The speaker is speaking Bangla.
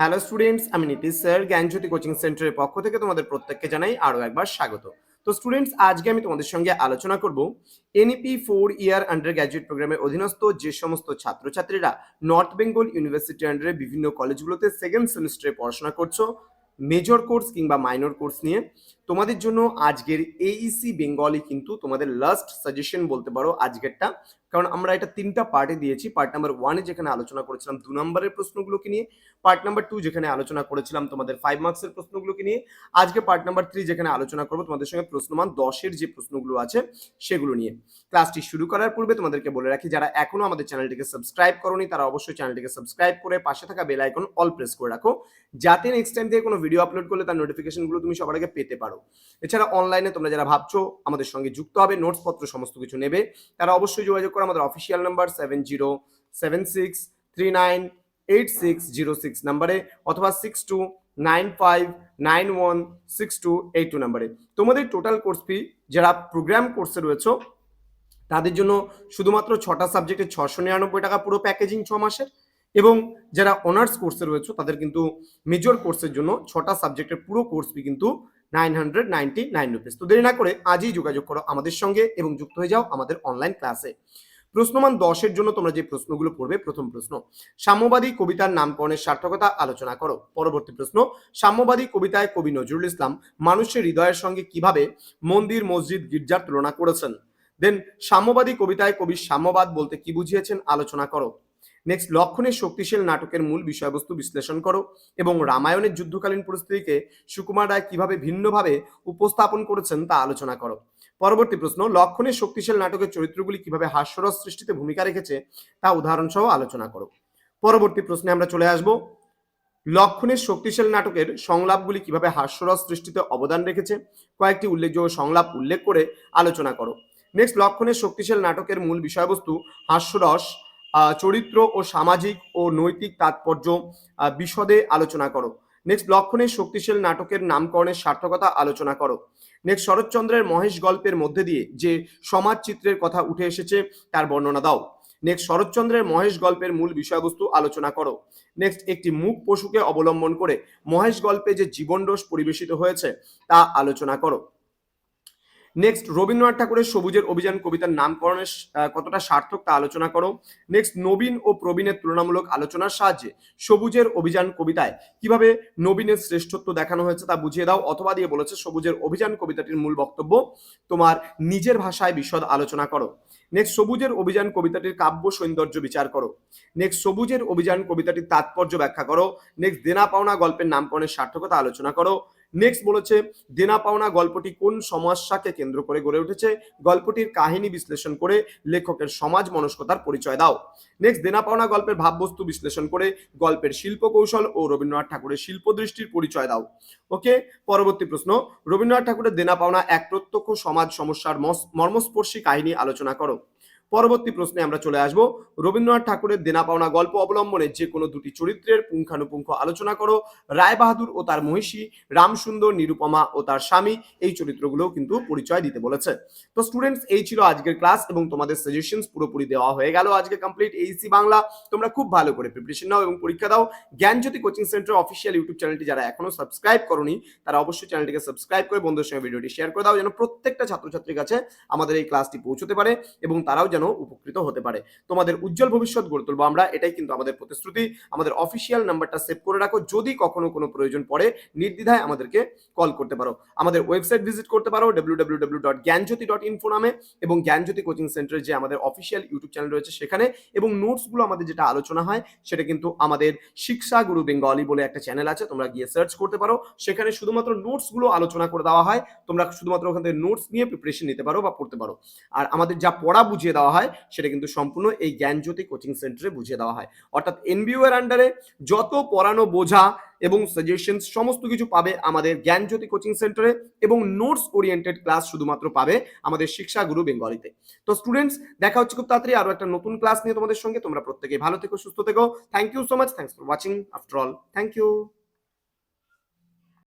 হ্যালো স্টুডেন্টস আমি নীতিশ স্যার, জ্ঞানজ্যোতি কোচিং সেন্টারের পক্ষ থেকে তোমাদের প্রত্যেককে জানাই আরও একবার স্বাগত। তো স্টুডেন্টস আজকে আমি তোমাদের সঙ্গে আলোচনা করব NEP four year under graduate প্রোগ্রামের অধীনস্থ যে সমস্ত ছাত্রছাত্রীরা নর্থ বেঙ্গল ইউনিভার্সিটি আন্ডারে বিভিন্ন কলেজগুলোতে সেকেন্ড সেমিস্টারে পড়াশোনা করছ মেজর কোর্স কিংবা মাইনর কোর্স নিয়ে। তোমাদের জন্য আজকের এইসি বেঙ্গলি কিন্তু তোমাদের লাস্ট সাজেশন বলতে পারো আজকেরটা। কারণ আমরা এটা তিনটা পার্টে দিয়েছি। পার্ট নাম্বার ওয়ানে যেখানে আলোচনা করেছিলাম দু নম্বরের প্রশ্নগুলোকে নিয়ে পার্ট নাম্বার টু যেখানে আলোচনা করেছিলাম তোমাদের ফাইভ মার্কসের প্রশ্নগুলোকে নিয়ে, আজকে পার্ট নাম্বার থ্রি যেখানে আলোচনা করব তোমাদের সঙ্গে প্রশ্নমান দশের যে প্রশ্নগুলো আছে সেগুলো নিয়ে। ক্লাসটি শুরু করার পূর্বে তোমাদেরকে বলে রাখি, যারা এখনও আমাদের চ্যানেলটিকে সাবস্ক্রাইব করনি, তারা অবশ্যই চ্যানেলটিকে সাবস্ক্রাইব করে পাশে থাকা বেল আইকন অল প্রেস করে রাখো। যাতে নেক্সট টাইম থেকে কোনো ভিডিও আপলোড করলে তার নোটিফিকেশনগুলো তুমি সবার আগে পেতে পারো। এছাড়া অনলাইনে তোমরা যারা ভাবছ আমাদের সঙ্গে যুক্ত হবে নোটস পত্র সমস্ত কিছু নেবে, তারা অবশ্যই যোগাযোগ করো আমাদের official number seven zero seven six three nine eight six zero six নাম্বারে অথবা six two nine five nine one six two eight two নাম্বারে তোমাদের টোটাল কোর্স ফি যারা প্রোগ্রাম কোর্সে রয়েছে, তাদের জন্য শুধুমাত্র ছটা সাবজেক্টে ছশো নিরানব্বই টাকা পুরো প্যাকেজিং ছ মাসের, এবং যারা অনার্স কোর্সে রয়েছে, তাদের কিন্তু মেজর কোর্সের জন্য ছটা সাবজেক্টের পুরো কোর্স ফি কিন্তু nine hundred ninety nine rupees তো দেরি না করে আজই যোগাযোগ করো আমাদের সঙ্গে এবং যুক্ত হয়ে যাও আমাদের অনলাইন ক্লাসে প্রশ্নমান দশের জন্য তোমরা যে প্রশ্নগুলো পড়বে, প্রথম প্রশ্ন, সাম্যবাদী কবিতার নামকরণের সার্থকতা আলোচনা করো। পরবর্তী প্রশ্ন, সাম্যবাদী কবিতায় কবি নজরুল ইসলাম মানুষের হৃদয়ের সঙ্গে কীভাবে মন্দির, মসজিদ, গির্জার তুলনা করেছেন? দেন সাম্যবাদী কবিতায় কবি সাম্যবাদ বলতে কি বুঝিয়েছেন? আলোচনা করো। নেক্সট লক্ষণের শক্তিশীল নাটকের মূল বিষয়বস্তু বিশ্লেষণ করো এবং রামায়ণের যুদ্ধকালীন পরিস্থিতিকে সুকুমার রায় কীভাবে ভিন্নভাবে উপস্থাপন করেছেন তা আলোচনা করো। পরবর্তী প্রশ্ন লক্ষণের শক্তিশাল নাটকের চরিত্রগুলি কীভাবে হাস্যরস সৃষ্টিতে ভূমিকা রেখেছে তা উদাহরণ সহ আলোচনা করো। পরবর্তী প্রশ্নে আমরা চলে আসব লক্ষণের শক্তিশাল নাটকের সংলাপগুলি কীভাবে হাস্যরস সৃষ্টিতে অবদান রেখেছে, কয়েকটি উল্লেখযোগ্য সংলাপ উল্লেখ করে আলোচনা করো। নেক্সট লক্ষণের শক্তিশাল নাটকের মূল বিষয়বস্তু হাস্যরস চরিত্র ও সামাজিক ও নৈতিক তাৎপর্য বিশদে আলোচনা করো। নেক্সট লক্ষণে শক্তিশীল নাটকের নামকরণের সার্থকতা আলোচনা করো। নেক্সট শরৎচন্দ্রের মহেশ গল্পের মধ্যে দিয়ে যে সমাজ চিত্রের কথা উঠে এসেছে, তার বর্ণনা দাও। নেক্সট শরৎচন্দ্রের মহেশ গল্পের মূল বিষয়বস্তু আলোচনা করো। নেক্সট একটি মুখ পশুকে অবলম্বন করে মহেশ গল্পে যে জীবন রোষ পরিবেশিত হয়েছে, তা আলোচনা করো। নেক্সট রবীন্দ্রনাথ ঠাকুরের সবুজের অভিযান কবিতার নামকরণের কতটা সার্থক তা আলোচনা করো। নেক্সট নবীন ও প্রবীণের তুলনামূলক আলোচনার সাহায্যে সবুজের অভিযান কবিতায় কীভাবে নবীনের শ্রেষ্ঠত্ব দেখানো হয়েছে তা বুঝিয়ে দাও, অথবা দিয়ে বলেছে সবুজের অভিযান কবিতাটির মূল বক্তব্য। তোমার নিজের ভাষায় বিশদ আলোচনা করো। নেক্সট সবুজের অভিযান কবিতাটির কাব্য সৌন্দর্য বিচার করো। নেক্সট সবুজের অভিযান কবিতাটির তাৎপর্য ব্যাখ্যা করো। নেক্সট দেনা পাওনা গল্পের নামকরণের সার্থকতা আলোচনা করো। নেক্সট বলেছে, দেনা পাওনা গল্পটি কোন সমস্যাকে কেন্দ্র করে গড়ে উঠেছে? গল্পটির কাহিনী বিশ্লেষণ করে লেখকের সমাজ মনস্কতার পরিচয় দাও। নেক্সট দেনা পাওনা গল্পের ভাববস্তু বিশ্লেষণ করে গল্পের শিল্প কৌশল ও রবীন্দ্রনাথ ঠাকুরের শিল্প দৃষ্টির পরিচয় দাও। ওকে পরবর্তী প্রশ্ন, রবীন্দ্রনাথ ঠাকুরের দেনা পাওনা এক প্রত্যক্ষ সমাজ সমস্যার মস- মর্মস্পর্শী কাহিনী আলোচনা করো। পরবর্তী প্রশ্নে আমরা চলে আসব। রবীন্দ্রনাথ ঠাকুরের দেনা পাওনা গল্প অবলম্বনে যে কোনো দুটি চরিত্রের পুঙ্খানুপুঙ্খ আলোচনা করো। রায় বাহাদুর ও তার মহিষী রামসুন্দর নিরুপমা ও তার স্বামী এই চরিত্রগুলোও কিন্তু পরিচয় দিতে বলেছে। তো স্টুডেন্টস এই ছিল আজকের ক্লাস এবং তোমাদের সাজেশনস পুরোপুরি দেওয়া হয়ে গেল আজকে কমপ্লিট এইসি বাংলা। তোমরা খুব ভালো করে প্রিপারেশন নাও এবং পরীক্ষা দাও। Gyanjyoti coaching centre official YouTube চ্যানেলটি যারা এখনও সাবস্ক্রাইব করনি, তারা অবশ্যই চ্যানেলটিকে সাবস্ক্রাইব করে বন্ধুদের সঙ্গে ভিডিওটি শেয়ার করে দাও যেন প্রত্যেকটা ছাত্রছাত্রীর কাছে আমাদের এই ক্লাসটি পৌঁছতে পারে এবং তারাও যেন উপকৃত হতে পারে। তোমাদের উজ্জ্বল ভবিষ্যৎ গড়ে তুলবো আমরা, এটাই কিন্তু আমাদের প্রতিশ্রুতি। আমাদের অফিসিয়াল নাম্বারটা সেভ করে রাখো। যদি কখনো কোনো প্রয়োজন পড়ে, নির্দ্বিধায় আমাদেরকে কল করতে পারো। আমাদের ওয়েবসাইট ভিজিট করতে পারো W W W dot Gyanjyoti dot info নামে এবং জ্ঞানজ্যোতি কোচিং সেন্টারের যে আমাদের অফিসিয়াল ইউটিউব চ্যানেল রয়েছে সেখানে এবং নোটসগুলো আমাদের যেটা আলোচনা হয়, সেটা কিন্তু আমাদের শিক্ষা গুরু বেঙ্গলি বলে একটা চ্যানেল আছে, তোমরা গিয়ে সার্চ করতে পারো। সেখানে শুধুমাত্র নোটসগুলো আলোচনা করে দেওয়া হয়। তোমরা শুধুমাত্র ওখান থেকে নোটস নিয়ে প্রিপারেশন নিতে পারো বা পড়তে পারো। আর আমাদের যা পড়া বুঝিয়ে দেওয়া হয়, সেটা কিন্তু সম্পূর্ণ এই জ্ঞানজ্যোতি কোচিং সেন্টারে বুঝিয়ে দেওয়া হয়। অর্থাৎ এনবিও এর আন্ডারে যত পড়ানো, বোঝা এবং সাজেশন সমস্ত কিছু পাবে আমাদের জ্ঞানজ্যোতি কোচিং সেন্টারে এবং নোটস ওরিয়েন্টেড ক্লাস শুধুমাত্র পাবে আমাদের শিক্ষা গুরু বেঙ্গলিতে। তো স্টুডেন্টস দেখা হচ্ছে খুব তাড়াতাড়ি আরও একটা নতুন ক্লাস নিয়ে তোমাদের সঙ্গে। তোমরা প্রত্যেকে ভালো থেকো, সুস্থ থেকো। Thank you so much thanks for watching after all thank you